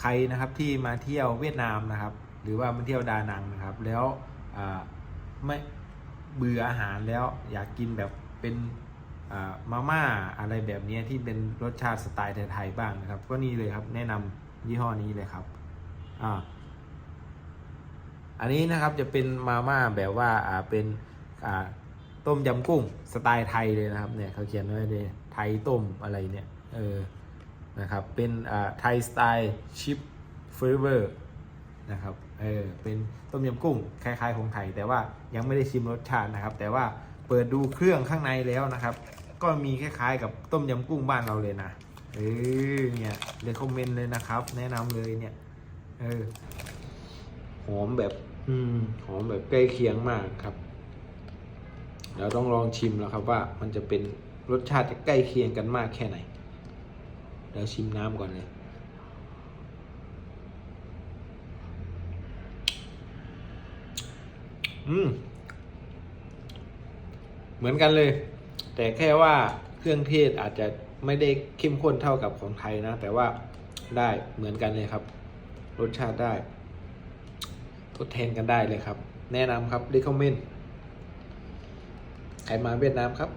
ใครนะครับที่มาเที่ยวเวียดนามนะครับ หรือว่ามาเที่ยวดานังนะครับ แล้วไม่เบื่ออาหารแล้วอยากกินแบบเป็นมาม่าอะไรแบบนี้ที่เป็นรสชาติสไตล์ไทยๆบ้างนะครับ ก็นี่เลยครับแนะนำยี่ห้อนี้เลยครับอ่าอันนี้นะครับจะเป็นมาม่าแบบว่าอ่าเป็นอ่าต้มยำกุ้งสไตล์ไทยเลยนะครับเนี่ยเขาเขียนไว้เลยไทยต้มอะไรเนี่ยเออ นะครับ เป็นอ่าไทยสไตล์ชิปเฟเวอร์นะครับ เออ เป็นต้มยำกุ้งคล้ายๆของไทย แต่ว่ายังไม่ได้ชิมรสชาตินะครับ แต่ว่าเปิดดูเครื่องข้างในแล้วนะครับ ก็มีคล้ายๆกับต้มยำกุ้งบ้านเราเลยนะ เออ เนี่ยเลยคอมเมนต์เลยนะครับ แนะนำเลยเนี่ย เออ หอมแบบ อืม หอมแบบใกล้เคียงมากครับ เดี๋ยวต้องลองชิมแล้วครับว่ามันจะเป็นรสชาติจะใกล้เคียงกันมากแค่ไหน เดี๋ยวชิมน้ำก่อนเลยอืม เหมือนกันเลย แต่แค่ว่าเครื่องเทศอาจจะไม่ได้เข้มข้นเท่ากับของไทยนะ แต่ว่าได้เหมือนกันเลยครับ รสชาติได้ ทดแทนกันได้เลยครับ แนะนำครับ recommend ใครมาเวียดนามครับ